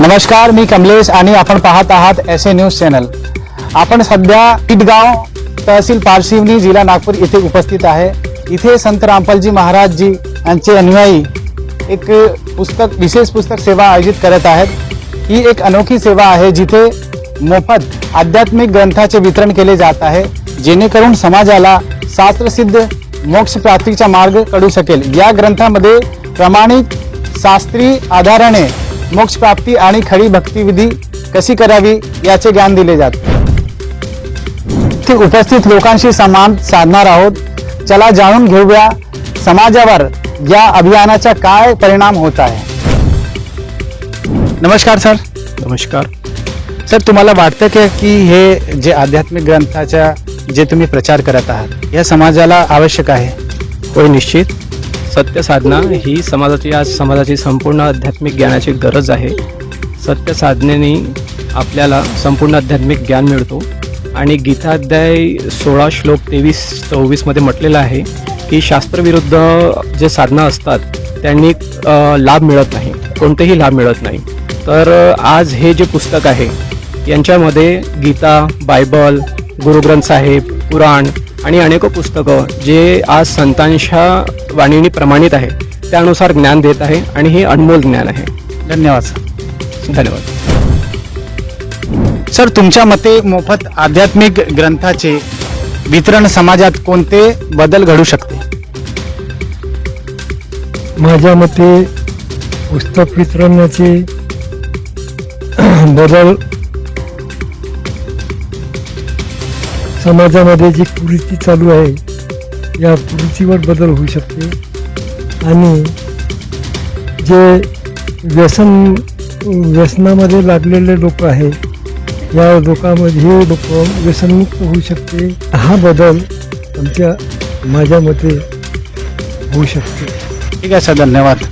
नमस्कार मी कमलेश आणि आपण पाहत आहात एस ए न्यूज चॅनल आपण सध्या पिटगाव तहसील पारशिवनी जिल्हा नागपूर इथे उपस्थित आहे. इथे संत रामपालजी महाराज जी यांचे अनुयायी एक पुस्तक विशेष पुस्तक सेवा आयोजित करत आहेत. ही एक अनोखी सेवा आहे जिथे मोफत आध्यात्मिक ग्रंथाचे वितरण केले जात आहे जेणेकरून समाजाला शास्त्रसिद्ध मोक्ष प्राप्तीचा मार्ग कळू शकेल. या ग्रंथामध्ये प्रमाणित शास्त्री आधाराने मोक्ष प्राप्ती आणि खरी भक्तिविधी कशी करावी याचे ज्ञान दिले जाते. उपस्थित लोकांशी संवाद साधणार आहोत. चला जाणून घेऊया समाजावर या अभियानाचा काय परिणाम होत आहे. नमस्कार सर. नमस्कार. सर तुम्हाला वाटतं की की हे जे आध्यात्मिक ग्रंथाचा जे तुम्ही प्रचार करत आहात या समाजाला आवश्यक आहे? होय निश्चित. सत्य साधना ही समाजाची आज समाजाची संपूर्ण आध्यात्मिक ज्ञानाची गरज आहे. सत्य साधनेने आपल्याला संपूर्ण आध्यात्मिक ज्ञान मिळतो. आणि गीताध्याय सोळा श्लोक तेवीस चोवीसमध्ये म्हटलेलं आहे की शास्त्रविरुद्ध जे साधना असतात त्यांनी लाभ मिळत नाही. कोणतेही लाभ मिळत नाही. तर आज हे जे पुस्तक आहे यांच्यामध्ये गीता बायबल गुरुग्रंथ साहेब पुराण आणि अनेक पुस्तकं जे आज संतांच्या वाणीने प्रमाणित आहे. त्यानुसार ज्ञान देत आहे आणि हे अनमोल ज्ञान आहे. धन्यवाद. सर धन्यवाद. सर तुमच्या मते मोफत आध्यात्मिक ग्रंथाचे वितरण समाजात कोणते बदल घडू शकते? माझ्या मते पुस्तक वितरणाचे बदल समाजामध्ये जी कुरीती चालू आहे या रुचीवर बदल होऊ शकते. आणि जे व्यसन व्यसनामध्ये लागलेले लोक आहे या लोकांमध्ये हे लोक व्यसनमुक्त होऊ शकते. हा बदल आमच्या माझ्या मते होऊ शकते. ठीक आहे सर धन्यवाद.